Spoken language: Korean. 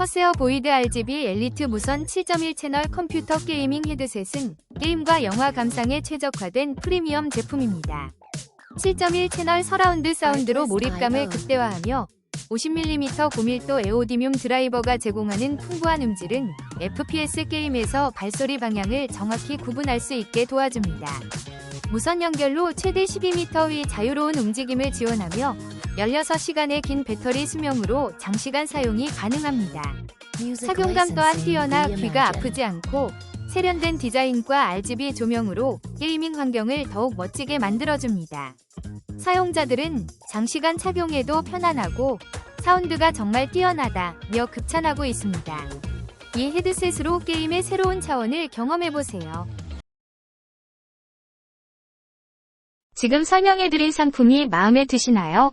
커세어 보이드 RGB 엘리트 무선 7.1 채널 컴퓨터 게이밍 헤드셋은 게임과 영화 감상에 최적화된 프리미엄 제품입니다. 7.1 채널 서라운드 사운드로 몰입감을 극대화하며 50mm 고밀도 에오디뮴 드라이버가 제공하는 풍부한 음질은 FPS 게임에서 발소리 방향을 정확히 구분할 수 있게 도와줍니다. 무선 연결로 최대 12m의 자유로운 움직임을 지원하며 16시간의 긴 배터리 수명으로 장시간 사용이 가능합니다. 착용감 또한 뛰어나 귀가 아프지 않고 세련된 디자인과 RGB 조명으로 게이밍 환경을 더욱 멋지게 만들어줍니다. 사용자들은 장시간 착용해도 편안하고 사운드가 정말 뛰어나다며 극찬하고 있습니다. 이 헤드셋으로 게임의 새로운 차원을 경험해보세요. 지금 설명해드린 상품이 마음에 드시나요?